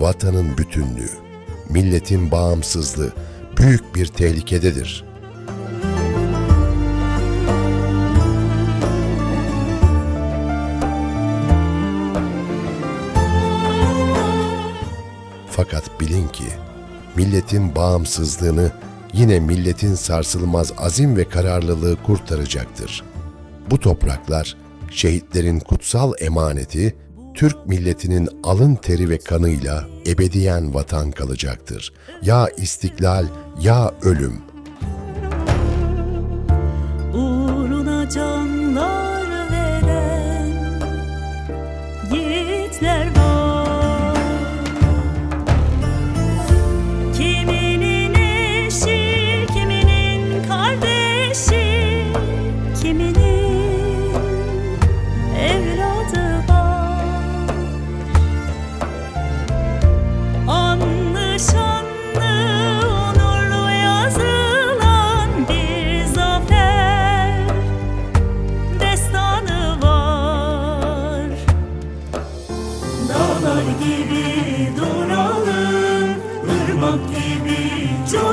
vatanın bütünlüğü, milletin bağımsızlığı büyük bir tehlikededir. Fakat bilin ki milletin bağımsızlığını yine milletin sarsılmaz azim ve kararlılığı kurtaracaktır. Bu topraklar şehitlerin kutsal emaneti Türk milletinin alın teri ve kanıyla ebediyen vatan kalacaktır. Ya istiklal ya ölüm. uğruna canlar veren yiğitler var. Kiminin evladı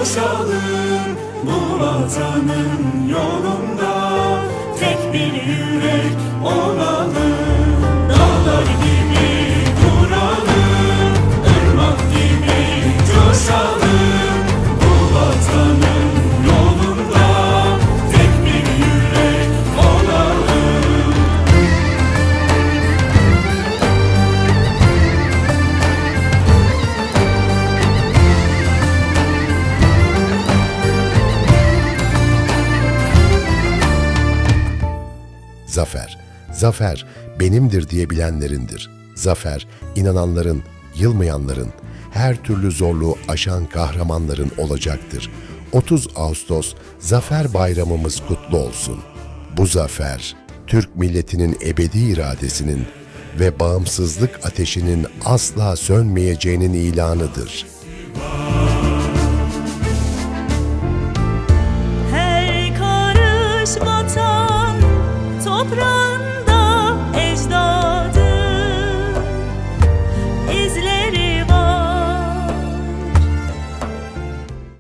coşalım. Bu vatanın yolunda tek bir yürek olalım. Zafer, zafer benimdir diyebilenlerindir. Zafer, inananların, yılmayanların, her türlü zorluğu aşan kahramanların olacaktır. 30 Ağustos Zafer Bayramımız kutlu olsun. Bu zafer, Türk milletinin ebedi iradesinin ve bağımsızlık ateşinin asla sönmeyeceğinin ilanıdır. Her karış vatan toprağa